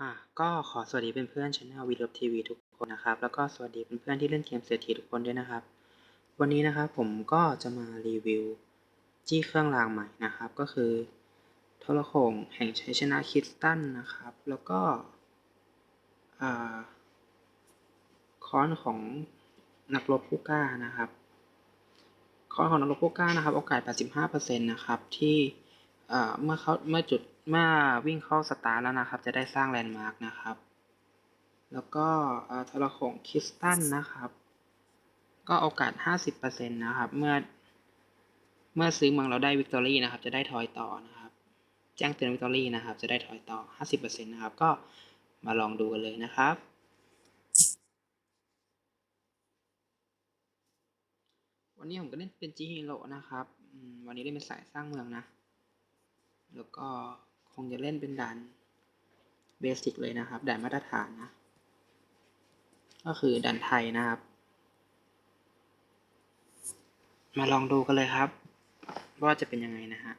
อ่าก็ขอสวัสดีเพื่อนๆช anel We Love TV ทุกคนนะครับ แล้วก็สวัสดีเพื่อนๆที่เล่นเกมเศรษฐีทุกคนด้วยนะครับ วันนี้นะครับผมก็จะมารีวิว จี้เครื่องรางใหม่นะครับ ก็คือโทรโขงแห่งชัยชนะคิสตันนะครับ แล้วก็อ่าค้อนของนักรบผู้กล้านะครับข้อของนักรบผู้กล้านะครับ โอกาส 85%นะครับที่ เมื่อเขาเมื่อจุดเมื่อวิ่งเข้าสตาร์แล้วนะครับ จะได้สร้างแลนด์มาร์กนะครับ แล้วก็ทรโขงคริสตันนะครับ ก็โอกาส 50%นะครับ เมื่อ เมื่อซื้อเมืองเราได้วิกตอรี่นะครับ จะได้ทอยต่อนะครับ แจ้งเตือนวิกตอรี่นะครับ จะได้ทอยต่อ 50%นะครับ ก็มาลองดูกันเลยนะครับวันนี้ผมก็เล่นเป็นจีฮีโร่นะครับ วันนี้เล่นเป็นสายสร้างเมืองนะ แล้วก็คงจะเล่นเป็นด่านเบสิกเลยนะครับ ด่านมาตรฐานนะ ก็คือด่านไทยนะครับ มาลองดูกันเลยครับ ว่าจะเป็นยังไงนะฮะ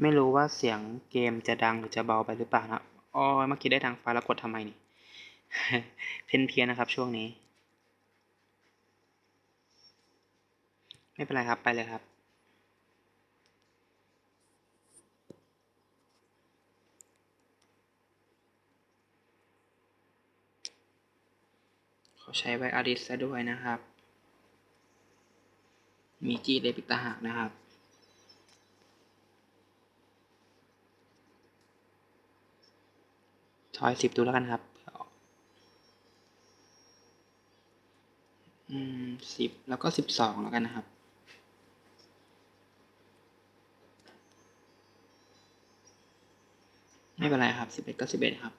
ไม่รู้ว่าเสียงเกมจะดังหรือจะเบาไปหรือเปล่านะอ๋อเมื่อกี้ได้ทางไฟล์แล้วกดทำไมนี่ เพี้ยนเพียนนะครับช่วงนี้ ไม่เป็นไรครับไปเลยครับ ขอใช้ไวอาริสซะด้วยนะครับ มีจีเล็บอีกต่าหากนะครับ ทอยสิบดูแล้วกันครับอือสิบแล้วก็สิบสองแล้วกันนะครับ ไม่เป็นไรครับสิบเอ็ดก็สิบเอ็ดครับ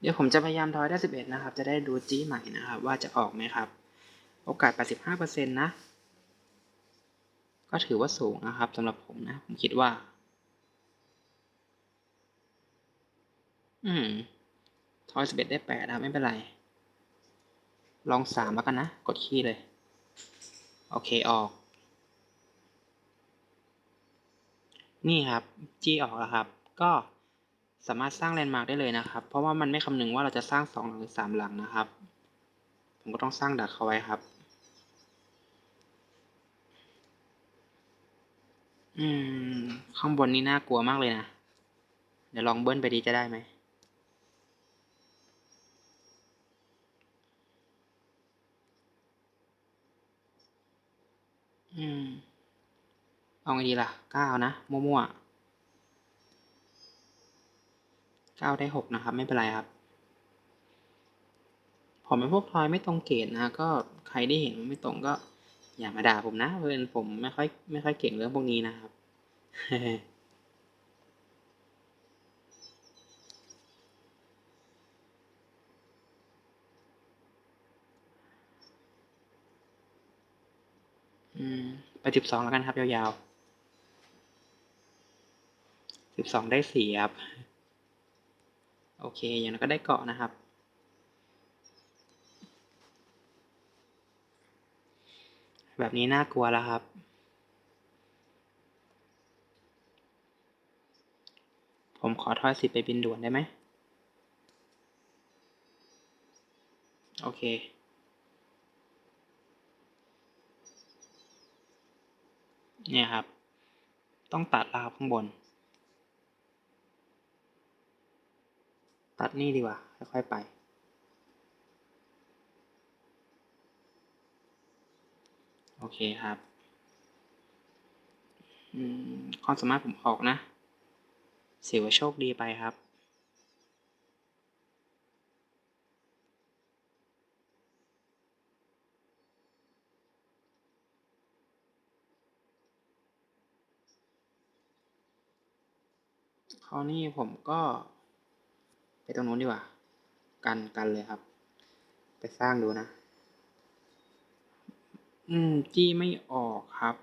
เดี๋ยวผมจะพยายามทอยได้สิบเอ็ดนะครับ จะได้ดูจี้ใหม่นะครับ ว่าจะออกไหมครับ โอกาสแปดสิบห้าเปอร์เซ็นต์นะ ก็ถือว่าสูงนะครับสำหรับผมนะ ผมคิดว่า อืมทอยสิบเอ็ดได้แปดนะไม่เป็นไร ลองสามแล้วกันนะ กดคีย์เลย โอเคออก นี่ครับจีออกแล้วครับ ก็สามารถสร้างแลนด์มาร์กได้เลยนะครับ เพราะว่ามันไม่คำนึงว่าเราจะสร้างสองหลังหรือสามหลังนะครับ ผมก็ต้องสร้างดักเขาไว้ครับ อืม ข้างบนนี่น่ากลัวมากเลยนะ เดี๋ยวลองเบิ้ลไปดีจะได้ไหม อืม เอาไงดีล่ะเก้านะ มั่วๆเก้าได้หกนะครับ ไม่เป็นไรครับ ผมเป็นพวกทอยไม่ตรงเกณฑ์นะ ก็ใครได้เห็นไม่ตรงก็ อย่ามาด่าผมนะเพราะเป็นผมไม่ค่อยไม่ค่อยเก่งเรื่องพวกนี้นะครับ อืม ไปสิบสองแล้วกันครับ ยาวๆสิบสองได้สี่ครับ โอเค อย่างนั้นก็ได้เกาะนะครับ แบบนี้น่ากลัวแล้วครับผมขอทอยสิบไปบินด่วนได้ไหม โอเค เนี่ยครับ ต้องตัดแล้วครับข้างบน ตัดนี่ดีกว่า ค่อยๆไป โอเคครับอืมความสามารถผมออกนะเสียว่าโชคดีไปครับ ราวนี้ผมก็ ไปตรงนู้นดีกว่า กันกันเลยครับ ไปสร้างดูนะ อืม จี้ไม่ออกครับ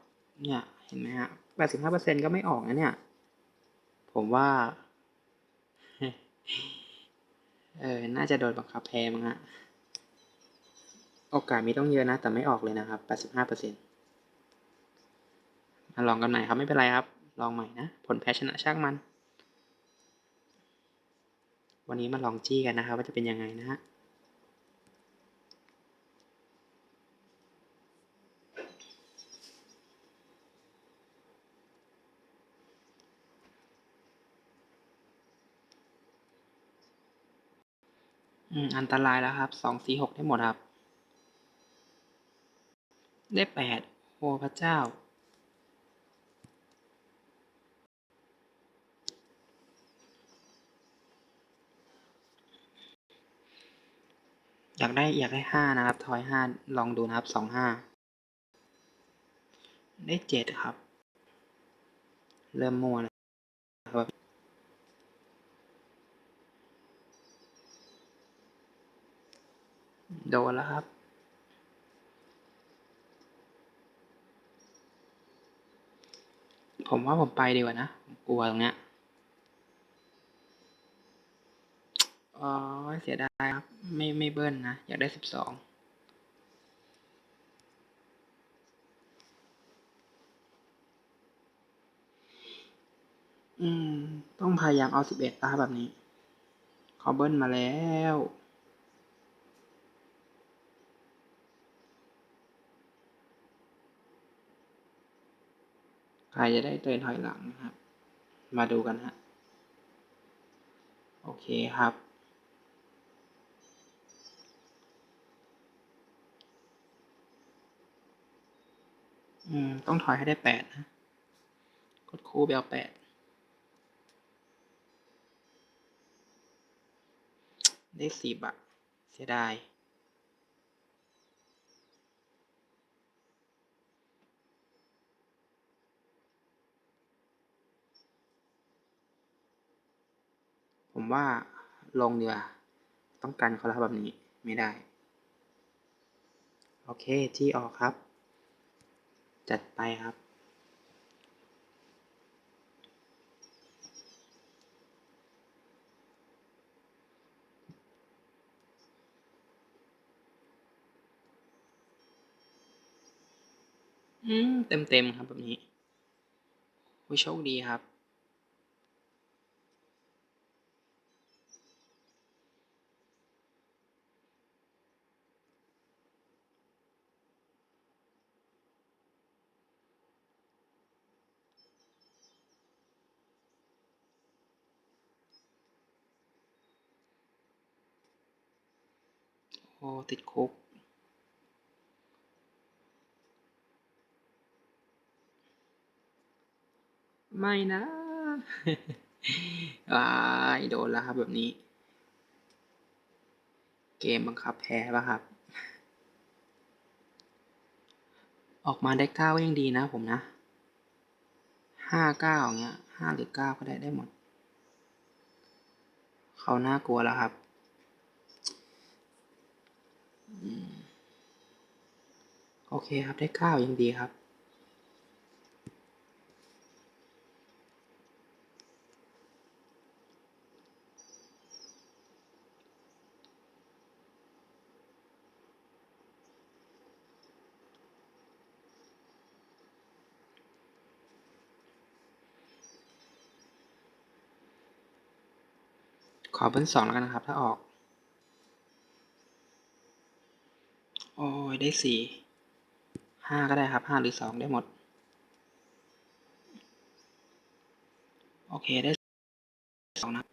เนี่ย เห็นไหมฮะแปดสิบห้าเปอร์เซ็นก็ไม่ออกนะเนี่ย ผมว่า เออ น่าจะโดนบังคับแพ้มั้งฮะ โอกาสมีต้องเยอะนะ แต่ไม่ออกเลยนะครับ85%มาลองกันใหม่ครับ ไม่เป็นไรครับ ลองใหม่นะ ผลแพ้ชนะช่างมัน วันนี้มาลองจี้กันนะครับว่าจะเป็นยังไงนะฮะอืม อันตรายแล้วครับสองสี่หกได้หมดครับ ได้แปดโอ้พระเจ้า อยากได้อยากได้ห้านะครับ ทอยห้าลองดูนะครับสองห้าได้เจ็ดครับ เริ่มมัวแล้วครับโดนแล้วครับ ผมว่าผมไปดีกว่านะ กลัวตรงเนี้ยอ๋อ เสียดายครับ ไม่ไม่เบิ้ลนะ อยากได้สิบสองอืม ต้องพยายามเอาสิบเอ็ดตาแบบนี้ขาเบิ้ลมาแล้วใครจะได้เตือนถอยหลังนะครับ มาดูกันฮะ โอเคครับ อืม ต้องถอยให้ได้แปดนะ กดคู่ไปเอาแปดได้สิบอะเสียดาย ผมว่าลงเดียวต้องกันเขาแล้วแบบนี้ไม่ได้ โอเค ที่ออกครับ จัดไปครับ อืม เต็มเต็มๆครับแบบนี้วิโชคดีครับ โอ้ติดคุก ไม่นะว้ายโดนแล้วครับแบบนี้ เกมบังคับแพ้ป่ะครับ ออกมาได้เก้ายังดีนะผมนะห้าเก้าเงี้ยห้าหรือเก้าก็ได้ได้หมด เขาน่ากลัวแล้วครับ โอเคครับได้เก้ายังดีครับ ขอเบิ้ลสองแล้วกันนะครับ ถ้าออก โอ้ย ได้สี่ห้าก็ได้ครับห้าหรือสองได้หมด โอเค ได้สองนะ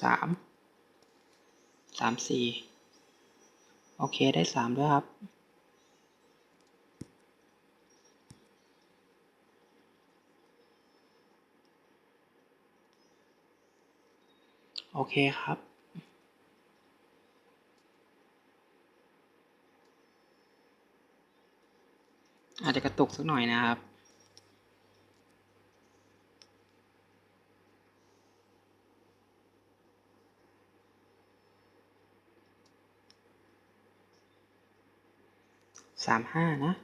สามสามสี่โอเค ได้สามด้วยครับ เคครับ อาจจะกระตุกสักหน่อยนะครับ สามห้านะ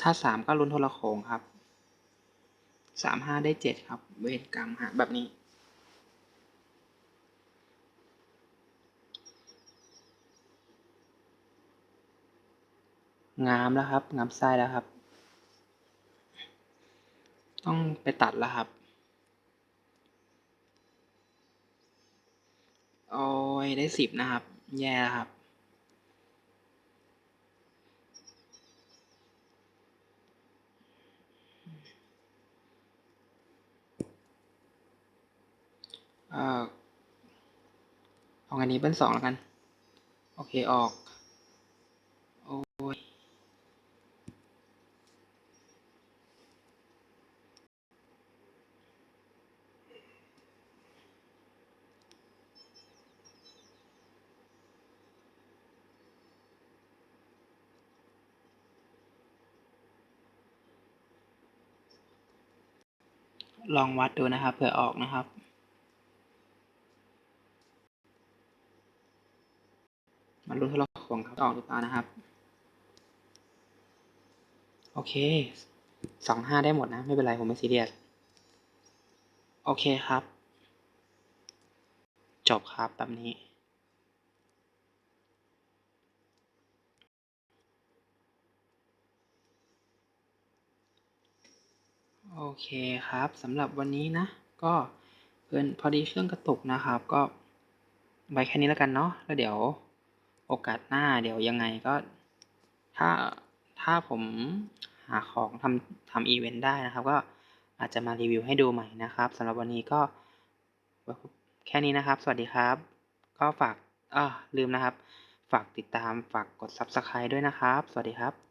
ถ้าสามก็ลุ้นโทรโขงครับสามห้าได้เจ็ดครับ เวรกรรมฮะแบบนี้ งามแล้วครับ งามไส้แล้วครับ ต้องไปตัดแล้วครับ โอ้ย ได้สิบนะครับ แย่แล้วครับเอ่อเอาอันนี้เป็นสองแล้วกัน โอเคออก โอ้ย ลองวัดดูนะครับเผื่อออกนะครับ มาลุ้นทดลองของครับออกหรือเปล่านะครับ โอเคสองห้าได้หมดนะ ไม่เป็นไร ผมไม่ซีเรียส โอเคครับ จบครับแบบนี้ โอเคครับสำหรับวันนี้นะ ก็เพื่อนพอดีเครื่องกระตุกนะครับ ก็ไว้แค่นี้แล้วกันเนาะแล้วเดี๋ยวโอกาสหน้าเดี๋ยวยังไงก็ ถ้าถ้าผมหาของทำทำอีเวนต์ได้นะครับ ก็อาจจะมารีวิวให้ดูใหม่นะครับสำหรับวันนี้ก็แค่นี้นะครับ สวัสดีครับ ก็ฝากอ่าลืมนะครับ ฝากติดตามฝากกด Subscribe ด้วยนะครับ สวัสดีครับ